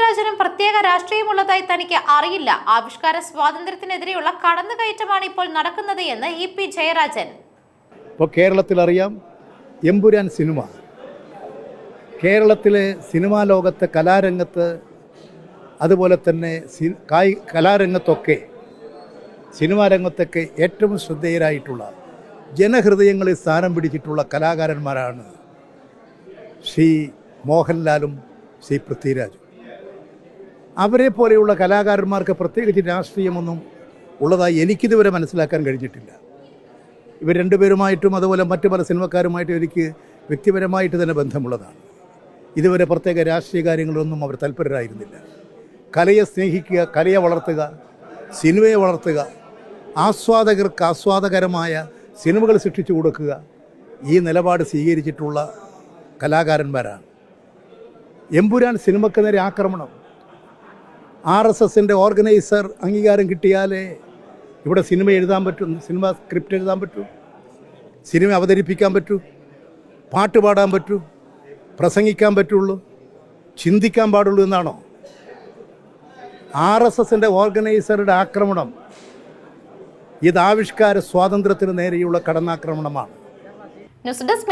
പൃഥ്വിരാജിനും പ്രത്യേക രാഷ്ട്രീയമുള്ളതായി തനിക്ക് അറിയില്ല. ആവിഷ്കാര സ്വാതന്ത്ര്യത്തിനെതിരെയുള്ള കടന്നുകയറ്റമാണ് ഇപ്പോൾ നടക്കുന്നത് എന്ന് ഇ പി ജയരാജൻ. ഇപ്പോൾ കേരളത്തിലറിയാം എമ്പുരാൻ സിനിമ. കേരളത്തിലെ സിനിമാ ലോകത്തെ കലാരംഗത്ത് അതുപോലെ തന്നെ കായി കലാരംഗത്തൊക്കെ സിനിമാ രംഗത്തൊക്കെ ഏറ്റവും ശ്രദ്ധേയരായിട്ടുള്ള ജനഹൃദയങ്ങളിൽ സ്ഥാനം പിടിച്ചിട്ടുള്ള കലാകാരന്മാരാണ് ശ്രീ മോഹൻലാലും ശ്രീ പൃഥ്വിരാജും. അവരെ പോലെയുള്ള കലാകാരന്മാർക്ക് പ്രത്യേകിച്ച് രാഷ്ട്രീയമൊന്നും ഉള്ളതായി എനിക്കിതുവരെ മനസ്സിലാക്കാൻ കഴിഞ്ഞിട്ടില്ല. ഇവർ രണ്ടുപേരുമായിട്ടും അതുപോലെ മറ്റു പല സിനിമക്കാരുമായിട്ടും എനിക്ക് വ്യക്തിപരമായിട്ട് തന്നെ ബന്ധമുള്ളതാണ്. ഇതുവരെ പ്രത്യേക രാഷ്ട്രീയ കാര്യങ്ങളൊന്നും അവർ തൽപരരായിരുന്നില്ല. കലയെ സ്നേഹിക്കുക കലയെ വളർത്തുക സിനിമയെ വളർത്തുക ആസ്വാദകർക്ക് ആസ്വാദകരമായ സിനിമകൾ സൃഷ്ടിച്ചു കൊടുക്കുക ഈ നിലപാട് സ്വീകരിച്ചിട്ടുള്ള കലാകാരന്മാരാണ്. എമ്പുരാൻ സിനിമക്ക് നേരെ ആക്രമണം. ആർ എസ് എസിന്റെ ഓർഗനൈസർ അംഗീകാരം കിട്ടിയാലേ ഇവിടെ സിനിമ എഴുതാൻ പറ്റും സിനിമ സ്ക്രിപ്റ്റ് എഴുതാൻ പറ്റൂ സിനിമ അവതരിപ്പിക്കാൻ പറ്റൂ പാട്ട് പാടാൻ പറ്റൂ പ്രസംഗിക്കാൻ പറ്റുള്ളൂ ചിന്തിക്കാൻ പാടുള്ളൂ എന്നാണോ? ആർ എസ് എസിന്റെ ഓർഗനൈസറുടെ ആക്രമണം ഇത് ആവിഷ്കാര സ്വാതന്ത്ര്യത്തിന് നേരെയുള്ള കടന്നാക്രമണമാണ്. News desk